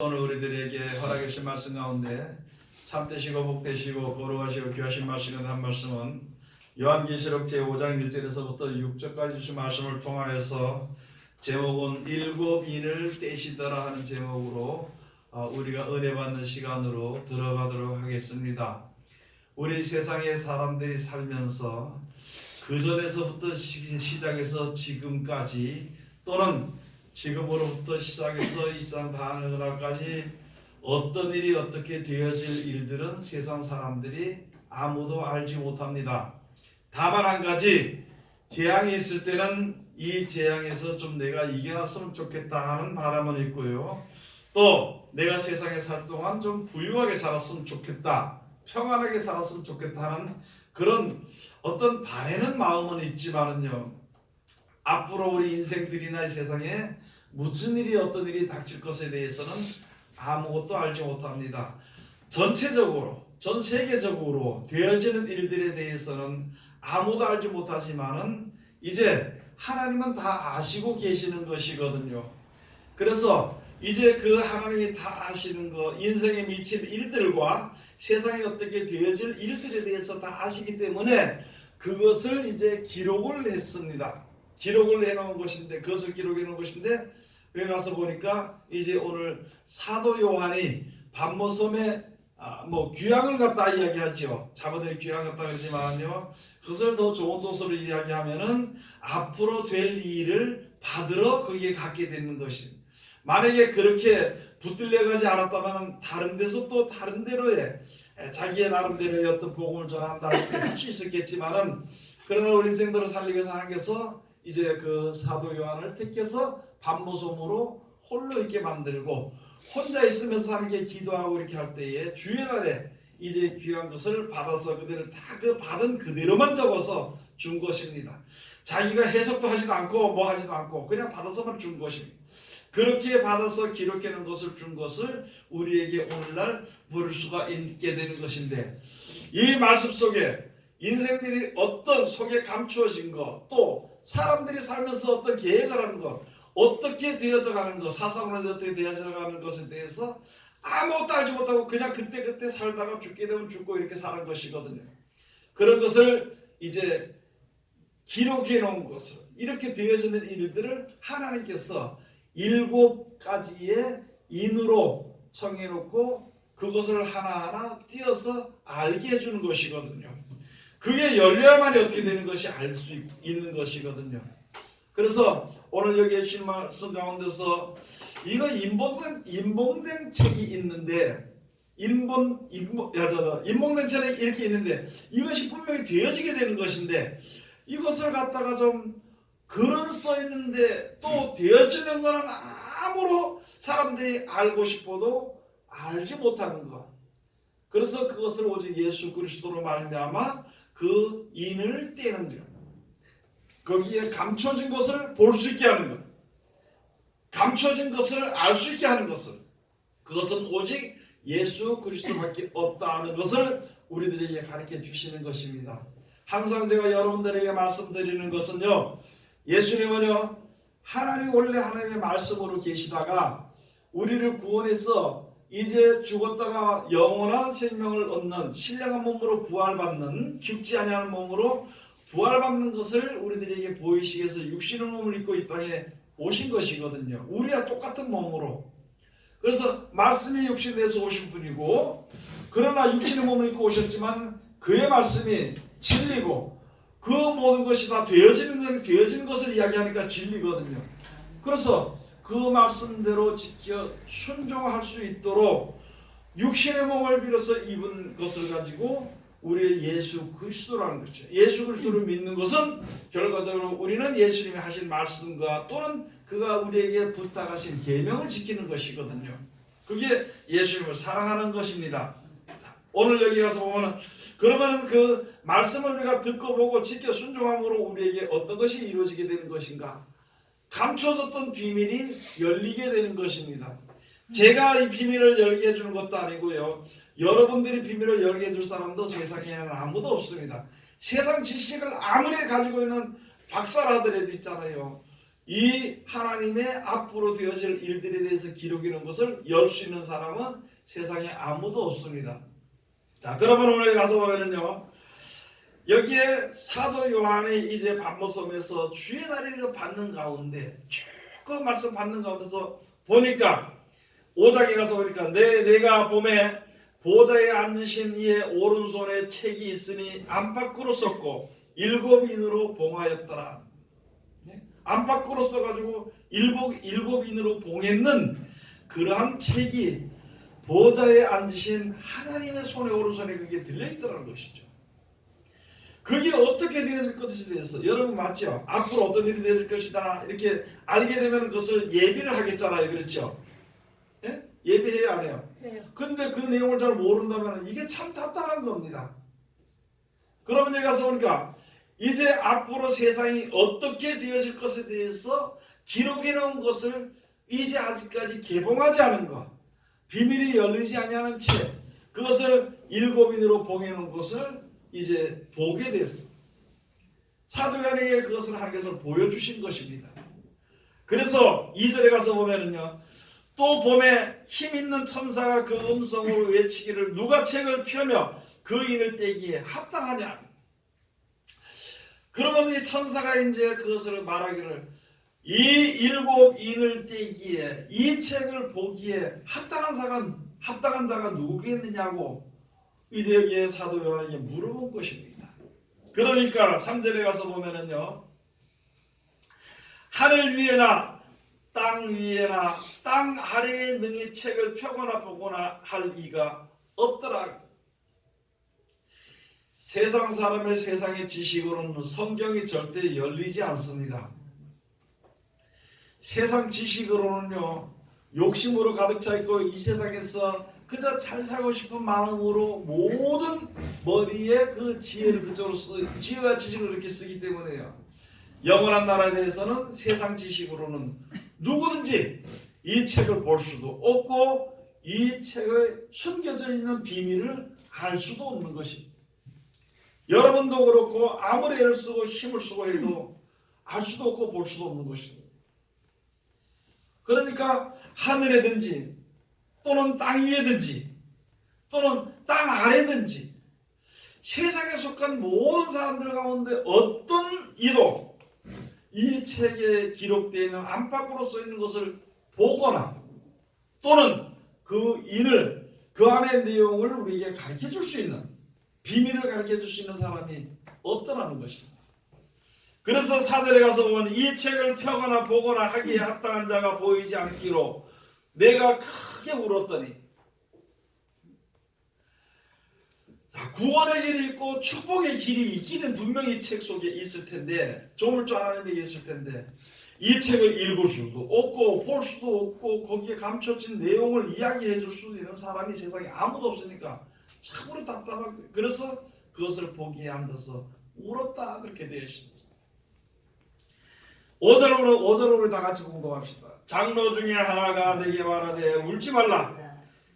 오늘 우리들에게 허락해 주신 말씀 가운데 참되시고 복되시고 거룩하시고 귀하신 말씀인 한 말씀은 요한계시록 제5장 1절에서부터 6절까지 주신 말씀을 통하여서 제목은 일곱 인을 떼시더라 하는 제목으로 어, 우리가 은혜 받는 시간으로 들어가도록 하겠습니다. 우리 세상의 사람들이 살면서 그 전에서부터 시- 시작해서 지금까지 또는 지금으로부터 시작해서 이상 다하는 그날까지 어떤 일이 어떻게 되어질 일들은 세상 사람들이 아무도 알지 못합니다. 다만 한 가지 재앙이 있을 때는 이 재앙에서 좀 내가 이겨놨으면 좋겠다 하는 바람은 있고요. 또 내가 세상에 살 동안 좀 부유하게 살았으면 좋겠다. 평안하게 살았으면 좋겠다 하는 그런 어떤 바라는 마음은 있지만은요. 앞으로 우리 인생들이나 이 세상에 무슨 일이 어떤 일이 닥칠 것에 대해서는 아무것도 알지 못합니다. 전체적으로 전 세계적으로 되어지는 일들에 대해서는 아무도 알지 못하지만은 이제 하나님은 다 아시고 계시는 것이거든요. 그래서 이제 그 하나님이 다 아시는 것, 인생에 미칠 일들과 세상에 어떻게 되어질 일들에 대해서 다 아시기 때문에 그것을 이제 기록을 했습니다. 기록을 해놓은 것인데 그것을 기록해 놓은 것인데 여기 가서 보니까 이제 오늘 사도 요한이 반모섬에 아, 뭐 귀향을 갖다 이야기하죠. 자모들이 귀향 갖다 그러지만요. 그것을 더 좋은 도서로 이야기하면은 앞으로 될 일을 받으러 거기에 갖게 되는 것이. 만약에 그렇게 붙들려 가지 않았다면 다른 데서 또 다른 데로의 에, 자기의 나름대로의 어떤 복음을 전한다 할수 있었겠지만은 그러나 우리 인생들을 살리기 위해서 하나님께서 이제 그 사도 요한을 택해서 반모섬으로 홀로 있게 만들고 혼자 있으면서 하나님께 기도하고 이렇게 할 때에 주의 날에 이제 귀한 것을 받아서 그들을 다그 받은 그대로만 적어서 준 것입니다. 자기가 해석도 하지도 않고 뭐 하지도 않고 그냥 받아서만 준 것입니다. 그렇게 받아서 기록해 놓은 것을 준 것을 우리에게 오늘날 볼 수가 있게 되는 것인데 이 말씀 속에 인생들이 어떤 속에 감추어진 것, 또 사람들이 살면서 어떤 계획을 하는 것, 어떻게 되어져 가는 것, 사상으로 어떻게 되어져 가는 것에 대해서 아무것도 알지 못하고 그냥 그때 그때 살다가 죽게 되면 죽고 이렇게 사는 것이거든요. 그런 것을 이제 기록해 놓은 것을 이렇게 되어지는 일들을 하나님께서 일곱 가지의 인으로 정해 놓고 그것을 하나하나 띄어서 알게 해주는 것이거든요. 그게 열려야만이 어떻게 되는 것이 알 수 있는 것이거든요. 그래서 오늘 여기 주신 말씀 가운데서 이거 인봉된 인봉된 책이 있는데 인본 인봉 인봉된 책이 이렇게 있는데 이것이 분명히 되어지게 되는 것인데 이것을 갖다가 좀 글은 써 있는데 또 되어지는 거는 아무로 사람들이 알고 싶어도 알지 못하는 것. 그래서 그것을 오직 예수 그리스도로 말미암아 그 인을 떼는 것. 거기에 감춰진 것을 볼 수 있게 하는 것. 감춰진 것을 알 수 있게 하는 것은 그것은 오직 예수 그리스도밖에 없다는 것을 우리들에게 가르쳐 주시는 것입니다. 항상 제가 여러분들에게 말씀드리는 것은요. 예수님은요. 하나님 원래 하나님의 말씀으로 계시다가 우리를 구원해서 이제 죽었다가 영원한 생명을 얻는 신령한 몸으로 부활받는 죽지 아니하는 몸으로 부활받는 것을 우리들에게 보이시기 위해서 육신의 몸을 입고 이 땅에 오신 것이거든요. 우리와 똑같은 몸으로. 그래서 말씀이 육신 내서 오신 분이고 그러나 육신의 몸을 입고 오셨지만 그의 말씀이 진리고 그 모든 것이 다 되어지는 것을 이야기하니까 진리거든요. 그래서 그 말씀대로 지켜 순종할 수 있도록 육신의 몸을 빌어서 입은 것을 가지고 우리의 예수 그리스도라는 거죠. 예수 그리스도를 믿는 것은 결과적으로 우리는 예수님이 하신 말씀과 또는 그가 우리에게 부탁하신 계명을 지키는 것이거든요. 그게 예수님을 사랑하는 것입니다. 오늘 여기 가서 보면은 그러면은 그 말씀을 우리가 듣고 보고 지켜 순종함으로 우리에게 어떤 것이 이루어지게 되는 것인가? 감춰졌던 비밀이 열리게 되는 것입니다. 제가 이 비밀을 열게 해주는 것도 아니고요. 여러분들이 비밀을 열게 해줄 사람도 세상에는 아무도 없습니다. 세상 지식을 아무리 가지고 있는 박사라더라도 있잖아요. 이 하나님의 앞으로 되어질 일들에 대해서 놓은 것을 열 수 있는 사람은 세상에 아무도 없습니다. 자, 그러면 오늘 가서 보면은요. 여기에 사도 요한이 이제 밤모섬에서 주의 날이를 받는 가운데 쭉그 말씀 받는 가운데서 보니까 5장에 가서 보니까 내 내가 봄에 보좌에 앉으신 이의 오른손에 책이 있으니 안팎으로 썼고 일곱 인으로 봉하였더라. 네? 안팎으로 써가지고 일곱 일곱 인으로 봉했는 그러한 책이 보좌에 앉으신 하나님의 손에 오른손에 그게 들려 있더라는 것이죠. 그게 어떻게 되어질 것에 대해서 여러분 맞죠? 앞으로 어떤 일이 되어질 것이다 이렇게 알게 되면 그것을 예비를 하겠잖아요, 그렇죠? 예? 예비해요, 안 해요? 해요. 근데 그 내용을 잘 모른다면 이게 참 답답한 겁니다. 그러면 여기 가서 보니까 이제 앞으로 세상이 어떻게 되어질 것에 대해서 기록해 놓은 것을 이제 아직까지 개봉하지 않은 것, 비밀이 열리지 아니하는 채 그것을 일곱인으로 봉해 놓은 것을 이제 보게 됐어. 사도연에게 그것을 하나님께서 보여주신 것입니다. 그래서 2절에 가서 보면은요. 또 봄에 힘 있는 천사가 그 음성으로 외치기를 누가 책을 펴며 그 인을 떼기에 합당하냐. 그러면 이 천사가 이제 그것을 말하기를 이 일곱 인을 떼기에 이 책을 보기에 합당한 자가 합당한 자가 누구겠느냐고 이제 여기에 사도 요한에게 물어본 것입니다. 그러니까 3절에 가서 보면은요. 하늘 위에나 땅 위에나 땅 아래에 능히 책을 펴거나 보거나 할 이가 없더라. 세상 사람의 세상의 지식으로는 성경이 절대 열리지 않습니다. 세상 지식으로는요, 욕심으로 가득 차 있고 이 세상에서 그저 잘 살고 싶은 마음으로 모든 머리에 그 지혜를 그쪽으로 쓰, 지혜와 지식을 이렇게 쓰기 때문에요. 영원한 나라에 대해서는 세상 지식으로는 누구든지 이 책을 볼 수도 없고 이 책에 숨겨져 있는 비밀을 알 수도 없는 것입니다. 여러분도 그렇고 아무리 애를 쓰고 힘을 쓰고 해도 알 수도 없고 볼 수도 없는 것입니다. 그러니까 하늘에든지 또는 땅 위에든지 또는 땅 아래든지 세상에 속한 모든 사람들 가운데 어떤 이도 이 책에 기록되어 있는 안팎으로 써 있는 것을 보거나 또는 그 인을 그 안의 내용을 우리에게 가르쳐 줄 수 있는 비밀을 가르쳐 줄 수 있는 사람이 없더라는 것입니다. 그래서 사절에 가서 보면 이 책을 펴거나 보거나 하기에 합당한 자가 보이지 않기로 내가 크게 울었더니 자, 구원의 길이 있고 축복의 길이 있기는 분명히 이책 속에 있을 텐데 조물 줄 아는 게 있을 텐데 이 책을 읽을 수도 없고 볼 수도 없고 거기에 감춰진 내용을 이야기해 줄수 있는 사람이 세상에 아무도 없으니까 참으로 답답하고 그래서 그것을 보기에 앉아서 울었다 그렇게 되어 있습니다. 5절로 5절로 우리 다 같이 공동합시다. 장로 중에 하나가 내게 말하되 울지 말라.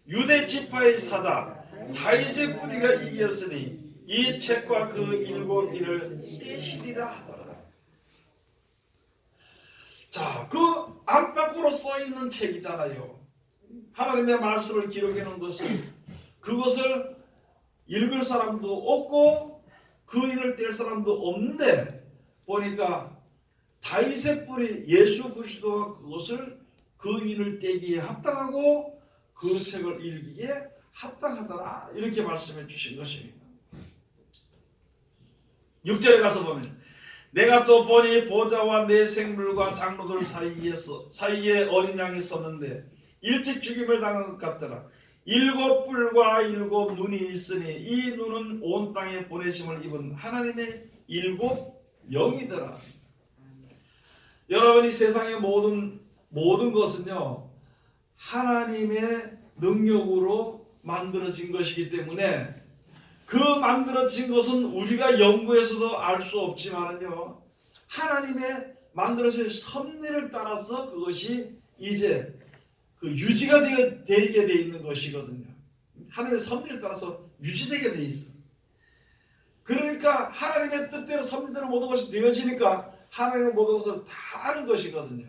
유대 지파의 사자 다윗의 뿌리가 이겼으니 이 책과 그 일곱 일을 떼시리라 하더라. 자, 그 안팎으로 써 있는 책이잖아요. 하나님의 말씀을 기록해 놓은 것을 그것을 읽을 사람도 없고 그 일을 뗄 사람도 없는데 보니까 다윗의 뿌리 예수 그리스도가 그것을 그 일을 떼기에 합당하고 그 책을 읽기에 합당하더라 이렇게 말씀해 주신 것입니다. 6절에 가서 보면 내가 또 보니 보좌와 내 생물과 장로들 사이에서 사이에 어린 양이 있었는데 일찍 죽임을 당한 것 같더라. 일곱 뿔과 일곱 눈이 있으니 이 눈은 온 땅에 보내심을 입은 하나님의 일곱 영이더라. 여러분 이 세상의 모든 모든 것은요 하나님의 능력으로 만들어진 것이기 때문에 그 만들어진 것은 우리가 연구해서도 알 수 없지만은요 하나님의 만들어진 섭리를 따라서 그것이 이제 그 유지가 되게, 되게 돼 있는 것이거든요. 하나님의 섭리를 따라서 유지되게 돼 있어. 그러니까 하나님의 뜻대로 섭리대로 모든 것이 되어지니까 하나님의 모든 것을 다 아는 것이거든요.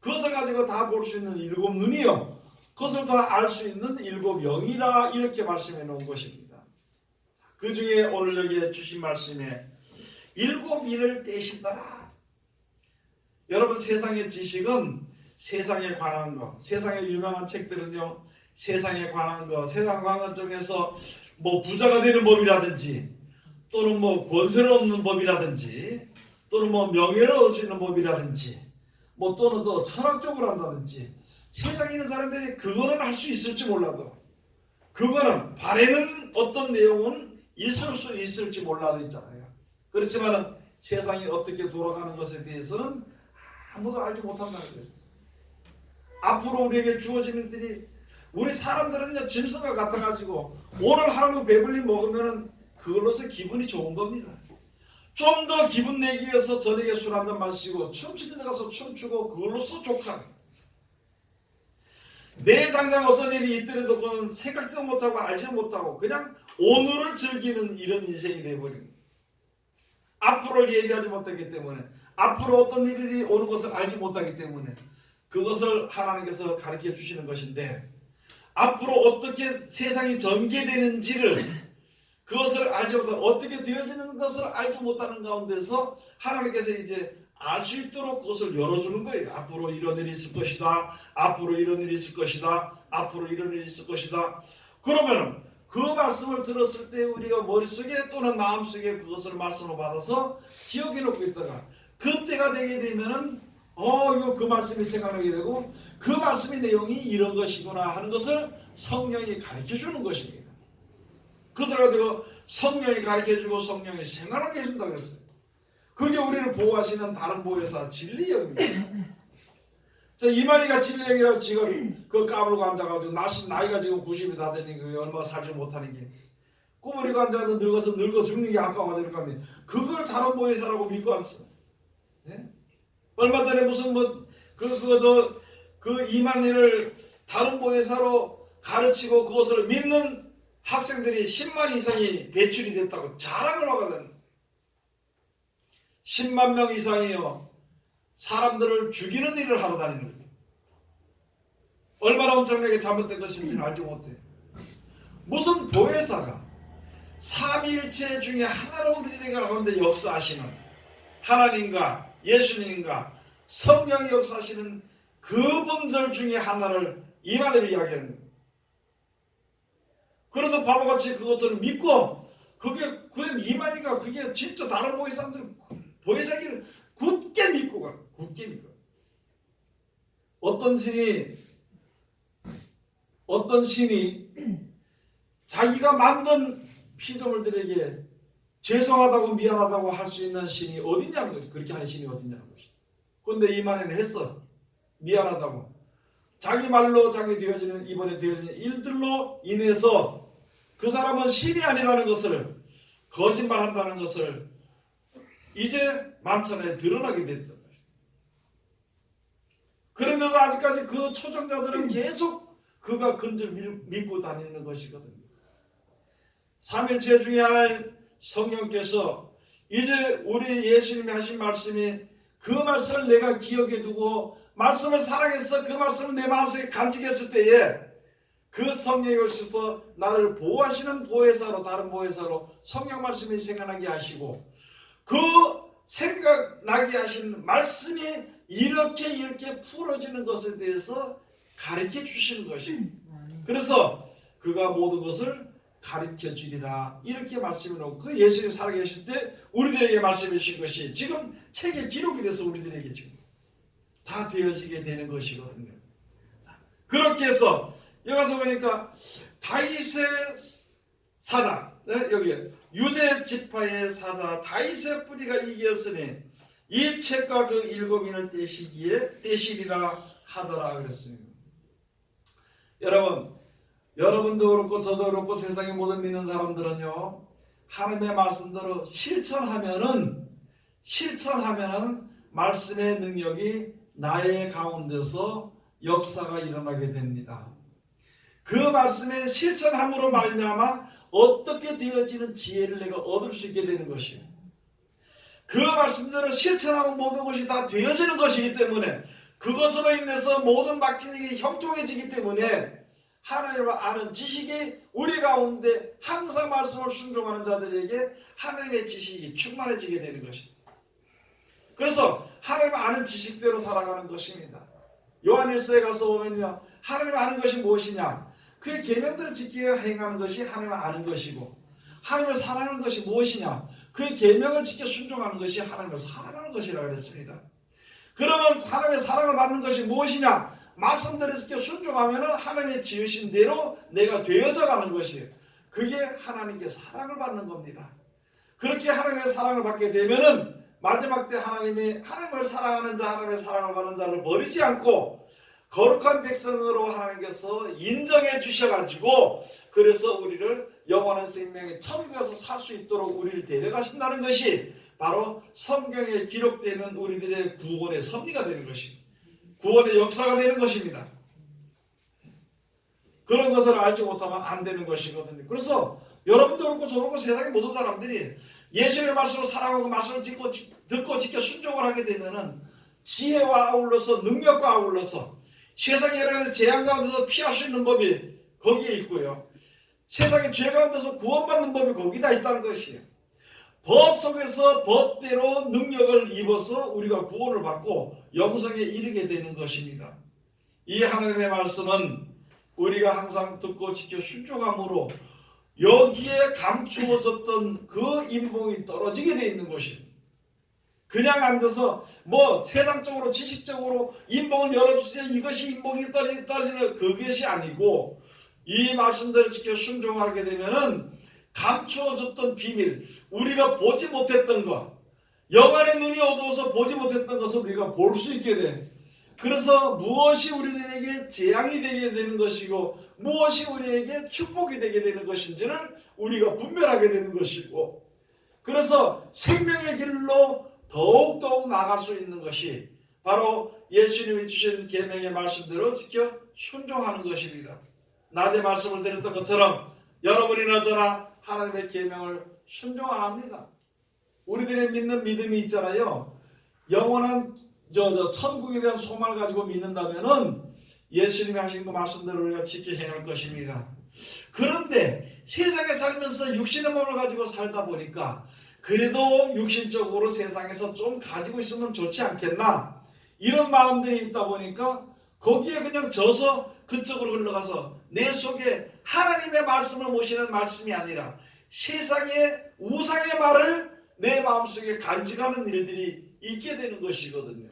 그것을 가지고 다 볼 수 있는 일곱 눈이요. 그것을 다 알 수 있는 일곱 영이라 이렇게 말씀해 놓은 것입니다. 그 중에 오늘 여기에 주신 말씀에 일곱 일을 떼시더라. 여러분 세상의 지식은 세상에 관한 거, 세상의 유명한 책들은요, 세상에 관한 거, 세상 관한 중에서 뭐 부자가 되는 법이라든지 또는 뭐 권세를 얻는 법이라든지 또는 뭐 명예를 얻을 수 있는 법이라든지 뭐 또는 또 철학적으로 한다든지 세상에 있는 사람들이 그거는 할 수 있을지 몰라도 그거는 바라는 어떤 내용은 있을 수 있을지 몰라도 있잖아요. 그렇지만은 세상이 어떻게 돌아가는 것에 대해서는 아무도 알지 못한다는 거죠. 앞으로 우리에게 주어지는 일들이 우리 사람들은요 짐승과 같아가지고 오늘 하루 배불리 먹으면은 그걸로서 기분이 좋은 겁니다. 좀 더 기분 내기 위해서 저녁에 술 한잔 마시고 춤추는 데 가서 춤추고 그걸로서 족한 내일 당장 어떤 일이 있더라도 그건 생각도 못하고 알지도 못하고 그냥 오늘을 즐기는 이런 인생이 돼버린 앞으로를 예비하지 못하기 때문에 앞으로 어떤 일이 오는 것을 알지 못하기 때문에 그것을 하나님께서 가르쳐 주시는 것인데 앞으로 어떻게 세상이 전개되는지를 그것을 알지 못하고 어떻게 되어지는 것을 알지 못하는 가운데서 하나님께서 이제 알 수 있도록 그것을 열어주는 거예요. 앞으로 이런 일이 있을 것이다. 앞으로 이런 일이 있을 것이다. 앞으로 이런 일이 있을 것이다. 그러면 그 말씀을 들었을 때 우리가 머릿속에 또는 마음속에 그것을 말씀을 받아서 기억해 놓고 있다가 그때가 되게 되면은 어 이거 그 말씀이 생각나게 되고 그 말씀의 내용이 이런 것이구나 하는 것을 성령이 가르쳐 주는 것입니다. 그것을 가지고 성령이 가르쳐 주고 성령이 생각나게 해준다 그랬어요. 그게 우리를 보호하시는 다른 보호사 진리역입니다. 자, 이만희가 진리역이라고 지금 그 까불고 앉아가지고 나시, 나이가 지금 90이 다 되니 그 얼마 살지 못하는 게 꾸부리고 앉아서 늙어서 늙어 죽는 게 아까워서 이렇게. 그걸 다른 보호사라고 믿고 왔어. 예? 얼마 전에 무슨 뭐 그 그거 저그 이만희를 다른 보혜사로 가르치고 그것을 믿는 학생들이 10만 이상이 배출이 됐다고 자랑을 하거든. 10만 명 이상이요. 사람들을 죽이는 일을 하러 다니는 거죠. 얼마나 엄청나게 잘못된 것인지는 알지 못해. 무슨 보혜사가 삼위일체 중에 하나로 우리들의 가운데 역사하시는 하나님과 예수님과 성령이 역사하시는 그분들 중에 하나를 이만희를 이야기하는 거예요. 그래도 바보같이 그것들을 믿고 그게 그 이만희가 그게 진짜 다른 보혜사들 보혜사기를 굳게 믿고 가. 굳게 믿고 어떤 신이 어떤 신이 자기가 만든 피조물들에게 죄송하다고 미안하다고 할 수 있는 신이 어딨냐는 거지. 그렇게 하는 신이 어딨냐는 거지. 근데 이만희는 했어. 미안하다고. 자기 말로 자기 되어지는 이번에 되어지는 일들로 인해서 그 사람은 신이 아니라는 것을 거짓말한다는 것을 이제 만천에 드러나게 됐던 것입니다. 그런데도 아직까지 그 초정자들은 계속 그가 근절 믿고 다니는 것이거든요. 삼일체 중에 하나인 성령께서 이제 우리 예수님이 하신 말씀이 그 말씀을 내가 기억해 두고 말씀을 사랑해서 그 말씀을 내 마음속에 간직했을 때에 그 성령이 오셔서 나를 보호하시는 보혜사로 다른 보혜사로 성령 말씀이 생각나게 하시고 그 생각나게 하신 말씀이 이렇게 이렇게 풀어지는 것에 대해서 가르쳐 주시는 것입니다. 그래서 그가 모든 것을 가르쳐 주리라 이렇게 말씀을 놓고 그 예수님 살아계실 때 우리들에게 말씀해 주신 것이 지금 책에 기록이 돼서 우리들에게 지금 다 되어지게 되는 것이거든요. 그렇게 해서 여기 가서 보니까 다윗의 사자 네, 여기 유대 지파의 사자 다윗의 뿌리가 이기었으니 이 책과 그 일곱인을 떼시기에 떼시리라 하더라 그랬습니다. 여러분 여러분도 그렇고 저도 그렇고 세상의 모든 믿는 사람들은요 하나님의 말씀대로 실천하면은 실천하면은 말씀의 능력이 나의 가운데서 역사가 일어나게 됩니다. 그 말씀의 실천함으로 말미암아 어떻게 되어지는 지혜를 내가 얻을 수 있게 되는 것이에요. 그 말씀대로 실천하면 모든 것이 다 되어지는 것이기 때문에 그것으로 인해서 모든 막힌 일이 형통해지기 때문에 하나님을 아는 지식이 우리 가운데 항상 말씀을 순종하는 자들에게 하나님의 지식이 충만해지게 되는 것입니다. 그래서 하나님을 아는 지식대로 살아가는 것입니다. 요한일서에 가서 보면요. 하나님을 아는 것이 무엇이냐? 그의 계명들을 지키고 행하는 것이 하나님을 아는 것이고 하나님을 사랑하는 것이 무엇이냐? 그의 계명을 지켜 순종하는 것이 하나님을 사랑하는 것이라고 그랬습니다. 그러면 하나님의 사랑을 받는 것이 무엇이냐? 말씀대로 지켜 순종하면 하나님의 지으신 대로 내가 되어져 가는 것이에요. 그게 하나님께 사랑을 받는 겁니다. 그렇게 하나님의 사랑을 받게 되면은 마지막 때 하나님이 하나님을 사랑하는 자, 하나님의 사랑을 받는 자를 버리지 않고 거룩한 백성으로 하나님께서 인정해 주셔가지고 그래서 우리를 영원한 생명의 천국에서 살 수 있도록 우리를 데려가신다는 것이 바로 성경에 기록되는 우리들의 구원의 섭리가 되는 것입니다. 구원의 역사가 되는 것입니다. 그런 것을 알지 못하면 안 되는 것이거든요. 그래서 여러분도 그렇고 저도 그렇고 세상의 모든 사람들이 예수의 말씀을 사랑하고 말씀을 듣고, 듣고 지켜 순종을 하게 되면은 지혜와 아울러서 능력과 아울러서 세상의 여러 재앙 가운데서 피할 수 있는 법이 거기에 있고요. 세상의 죄 가운데서 구원받는 법이 거기다 있다는 것이에요. 법 속에서 법대로 능력을 입어서 우리가 구원을 받고 영성에 이르게 되는 것입니다. 이 하나님의 말씀은 우리가 항상 듣고 지켜 순종함으로 여기에 감추어졌던 그 인봉이 떨어지게 돼 있는 것입니다. 그냥 앉아서 뭐 세상적으로 지식적으로 인봉을 열어주세요. 이것이 인봉이 떨어지- 떨어지는 그것이 아니고 이 말씀대로 지켜 순종하게 되면은 감추어졌던 비밀, 우리가 보지 못했던 것, 영안의 눈이 어두워서 보지 못했던 것을 우리가 볼 수 있게 돼. 그래서 무엇이 우리들에게 재앙이 되게 되는 것이고 무엇이 우리에게 축복이 되게 되는 것인지를 우리가 분별하게 되는 것이고 그래서 생명의 길로 더욱더욱 나갈 수 있는 것이 바로 예수님이 주신 계명의 말씀대로 지켜 순종하는 것입니다. 낮에 말씀을 드렸던 것처럼 여러분이나 저나 하나님의 계명을 순종 안 합니다. 우리들의 믿는 믿음이 있잖아요. 영원한 저, 저 천국에 대한 소망을 가지고 믿는다면은 예수님이 하신 그 말씀대로 우리가 지켜 행할 것입니다. 그런데 세상에 살면서 육신의 몸을 가지고 살다 보니까 그래도 육신적으로 세상에서 좀 가지고 있으면 좋지 않겠나 이런 마음들이 있다 보니까 거기에 그냥 져서 그쪽으로 흘러가서 내 속에 하나님의 말씀을 모시는 말씀이 아니라 세상의 우상의 말을 내 마음속에 간직하는 일들이 있게 되는 것이거든요.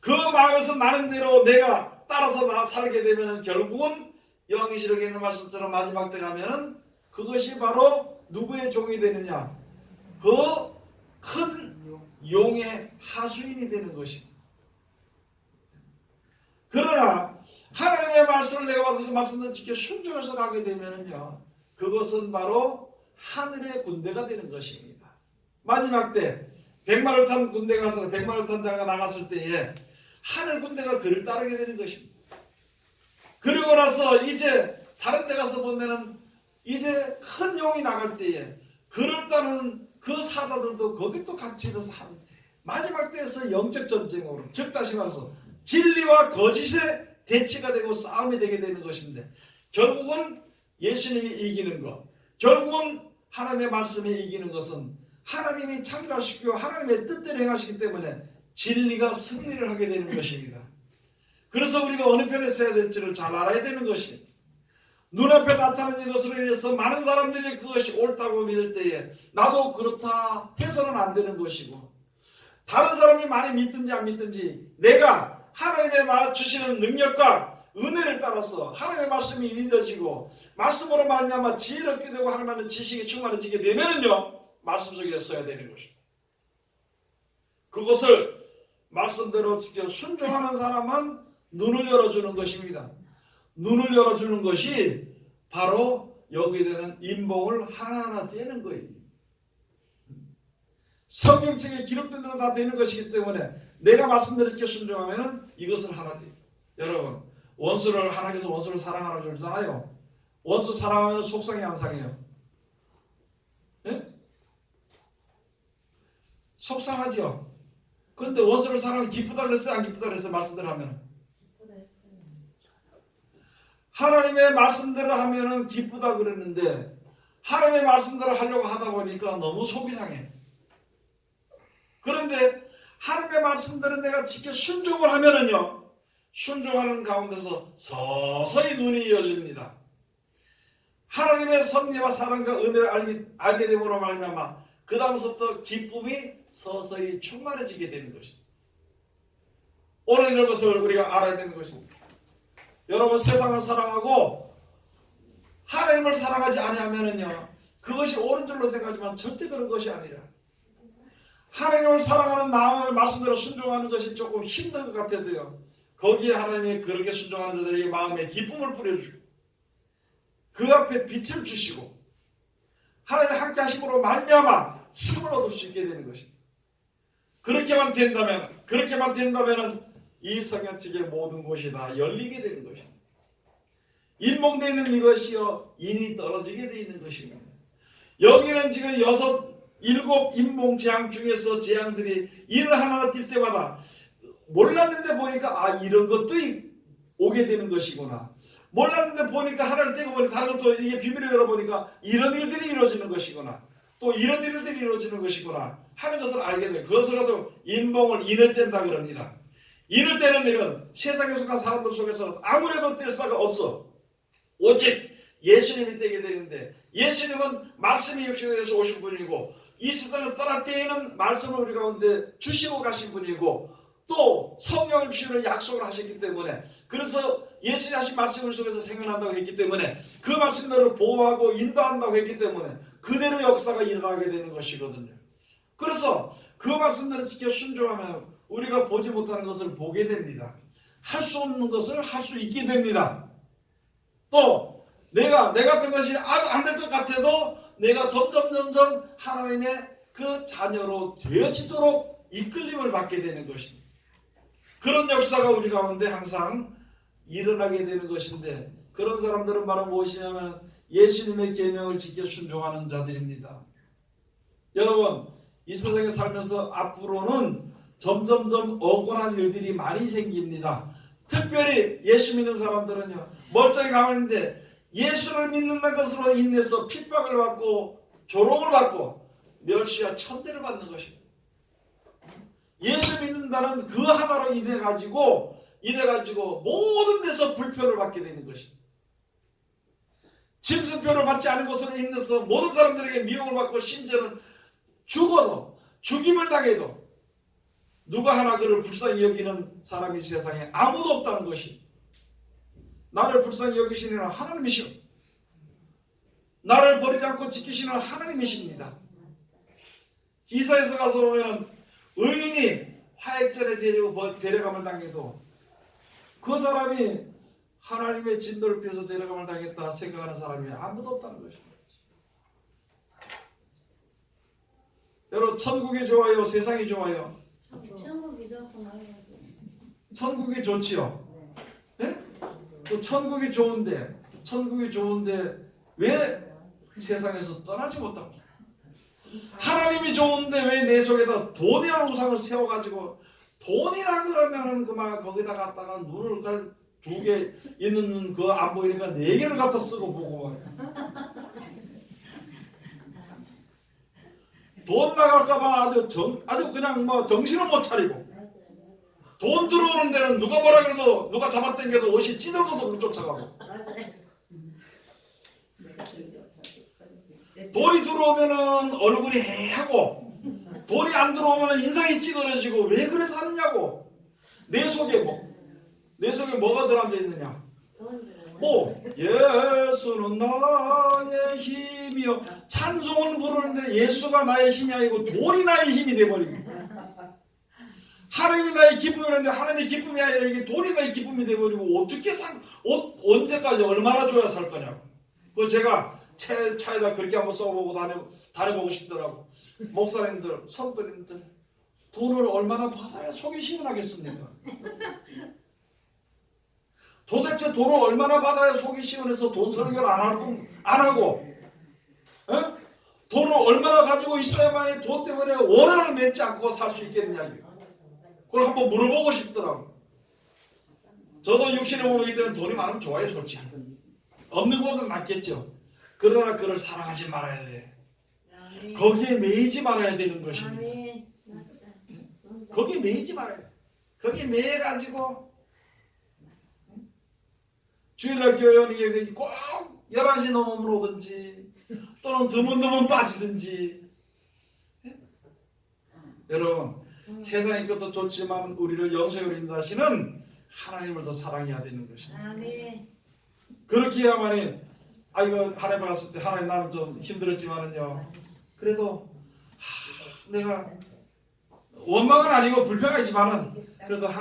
그 마음에서 나는 대로 내가 따라서 나 살게 되면 결국은 영계시록에 있는 말씀처럼 마지막 때 가면은 그것이 바로 누구의 종이 되느냐? 그 큰 용의 하수인이 되는 것입니다. 그러나 하나님의 말씀을 내가 받아서 말씀을 지켜 순종해서 가게 되면은요, 그것은 바로 하늘의 군대가 되는 것입니다. 마지막 때 백마를 탄 군대가 가서 백마를 탄 자가 나갔을 때에 하늘 군대가 그를 따르게 되는 것입니다. 그리고 나서 이제 다른 데 가서 보면은 이제 큰 용이 나갈 때에 그를 따르는 그 사자들도 거기 또 같이 있어서 한 마지막 때에서 영적 전쟁으로 즉 다시 말해서 진리와 거짓의 대치가 되고 싸움이 되게 되는 것인데 결국은 예수님이 이기는 것 결국은 하나님의 말씀이 이기는 것은 하나님이 창조하시고 하나님의 뜻대로 행하시기 때문에 진리가 승리를 하게 되는 것입니다. 그래서 우리가 어느 편에 서야 될지를 잘 알아야 되는 것입니다. 눈앞에 나타나는 것으로 인해서 많은 사람들이 그것이 옳다고 믿을 때에 나도 그렇다 해서는 안 되는 것이고 다른 사람이 많이 믿든지 안 믿든지 내가 하나님의 말 주시는 능력과 은혜를 따라서 하나님의 말씀이 믿어지고 말씀으로 말미암아 지혜를 얻게 되고 하나님의 지식이 충만해지게 되면은요 말씀 속에 서야 되는 것입니다. 그것을 말씀대로 지켜 순종하는 사람은 눈을 열어주는 것입니다. 눈을 열어주는 것이 바로 여기에 되는 인봉을 하나하나 떼는 거예요. 성경책에 기록된 대로 다 되는 것이기 때문에 내가 지켜 순종하면 이것을 하나 떼요. 여러분 원수를 하나님께서 원수를 사랑하라 그러잖아요. 원수 사랑하면 속상해 안 상해요? 예? 속상하죠. 근데 원수를 사랑하면 기쁘다 그랬어요? 안 기쁘다 그랬어요? 말씀대로 하면. 하나님의 말씀대로 하면은 기쁘다 그랬는데 하나님의 말씀대로 하려고 하다 보니까 너무 속이 상해. 그런데 하나님의 말씀대로 내가 지켜 순종을 하면은요. 순종하는 가운데서 서서히 눈이 열립니다. 하나님의 섭리와 사랑과 은혜를 알게, 알게 됨으로 말미암아 그 다음부터 기쁨이 서서히 충만해지게 되는 것입니다. 오늘 이런 것을 우리가 알아야 되는 것입니다. 여러분 세상을 사랑하고 하나님을 사랑하지 아니하면은요 그것이 옳은 줄로 생각하지만 절대 그런 것이 아니라 하나님을 사랑하는 마음을 말씀대로 순종하는 것이 조금 힘든 것 같아도요 거기에 하나님이 그렇게 순종하는 자들에게 마음에 기쁨을 뿌려주고 그 앞에 빛을 주시고 하나님 함께 하심으로 말미암아 힘을 얻을 수 있게 되는 것입니다. 그렇게만 된다면 그렇게만 된다면은 이 성경책의 모든 곳이 다 열리게 되는 것입니다. 인봉되어 있는 이것이요 인이 떨어지게 되어 있는 것입니다. 여기는 지금 여섯 일곱 인봉 재앙 중에서 재앙들이 일을 하나 뛸 때마다 몰랐는데 보니까 아 이런 것도 이- 오게 되는 것이구나. 몰랐는데 보니까 하나를 떼고 보니 다른 것도 이게 비밀을 열어보니까 이런 일들이 이루어지는 것이구나. 또 이런 일들이 이루어지는 것이구나 하는 것을 알게 돼요. 그것을 가지고 인봉을 인을 뗀다 그럽니다. 인을 떼는 일은 세상에 속한 사람들 속에서 아무래도 뗄 사가 없어. 오직 예수님이 떼게 되는데 예수님은 말씀이 육신에 대해서 오신 분이고 이 세상을 떠날 때에는 말씀을 우리 가운데 주시고 가신 분이고 또 성령을 주시는 약속을 하셨기 때문에 그래서 예수님 하신 말씀을 속에서 생각한다고 했기 때문에 그 말씀대로 보호하고 인도한다고 했기 때문에 그대로 역사가 일어나게 되는 것이거든요. 그래서 그 말씀대로 지켜 순종하면 우리가 보지 못하는 것을 보게 됩니다. 할 수 없는 것을 할 수 있게 됩니다. 또 내가 내 같은 것이 안 될 것 같아도 내가 점점 점점 하나님의 그 자녀로 되어지도록 이끌림을 받게 되는 것입니다. 그런 역사가 우리 가운데 항상 일어나게 되는 것인데 그런 사람들은 바로 무엇이냐면 예수님의 계명을 지켜 순종하는 자들입니다. 여러분 이 세상에 살면서 앞으로는 점점점 억울한 일들이 많이 생깁니다. 특별히 예수 믿는 사람들은요 멀쩡히 가만히 있는데 예수를 믿는 것으로 인해서 핍박을 받고 조롱을 받고 멸시와 천대를 받는 것입니다. 예수 믿는다는 그 하나로 인해 가지고 인해 가지고 모든 데서 불편을 받게 되는 것입니다. 짐승표를 받지 않은 것으로 인해서 모든 사람들에게 미움을 받고 심지어는 죽어서 죽임을 당해도 누가 하나 그를 불쌍히 여기는 사람이 세상에 아무도 없다는 것이 나를 불쌍히 여기시는 하나님이시오. 나를 버리지 않고 지키시는 하나님이십니다. 이사에서 가서 보면 의인이 화액전에 데리고 버- 데려감을 당해도 그 사람이 하나님의 진노를 피해서 데려감을 당했다 생각하는 사람이 아무도 없다는 것입니다. 여러분 천국이 좋아요, 세상이 좋아요. 천국이죠, 그만해야지. 천국이 좋지요. 예? 또 천국이 좋은데 천국이 좋은데 왜 세상에서 떠나지 못하고 하나님이 좋은데 왜 내 속에다 돈이라는 우상을 세워가지고 돈이라 그러면은 그만 거기다 갖다가 눈을 두 개 있는 눈 그거 안 보이니까 네 개를 갖다 쓰고 보고 돈 나갈까봐 아주 정 아주 그냥 뭐 정신을 못 차리고. 돈 들어오는 데는 누가 뭐라 그래도 누가 잡아당겨도 옷이 찢어져도 쫓아가고. 돈이 들어오면은 얼굴이 해하고 돈이 안 들어오면 인상이 찌그러지고 왜 그래 사느냐고. 내 속에 뭐 내 속에 뭐가 들어앉아 있느냐 뭐 예수는 나의 힘이요. 찬송을 부르는데 예수가 나의 힘이 아니고 돈이 나의 힘이 돼버리고 하나님이 나의 기쁨이라는데 하나님의 기쁨이 아니라 이게 돈이 나의 기쁨이 돼버리고 어떻게 살 어, 언제까지 얼마나 줘야 살 거냐고. 그 제가 차, 차에다 그렇게 한번 써보고 다녀, 다녀보고 싶더라고. 목사님들 성도님들 돈을 얼마나 받아야 속이 시원하겠습니까 도대체 돈을 얼마나 받아야 속이 시원해서 돈 설교를 안 하고 안 하고 어? 돈을 얼마나 가지고 있어야만이 돈 때문에 원한을 맺지 않고 살 수 있겠느냐 이거. 그걸 한번 물어보고 싶더라고. 저도 육신에 보기 때문에 돈이 많으면 좋아요 솔직히. 없는 것보다 낫겠죠. 그러나 그를 사랑하지 말아야 돼. 거기에 매이지 말아야 되는 것입니다. 거기에 매이지 말아야 돼. 거기에 매여가지고 주일날 교회 오는 게 꼭 11시 넘으면 오든지 또는 드문드문 빠지든지 예? 여러분 세상의 것도 좋지만 우리를 영생으로 인도하시는 하나님을 더 사랑해야 되는 것입니다. 아멘. 그렇게 해야만이 아 이거 하나님 봤을 때 하나님 나는 좀 힘들었지만은요 그래도 하, 내가 원망은 아니고 불평하지만은 그래도 하나님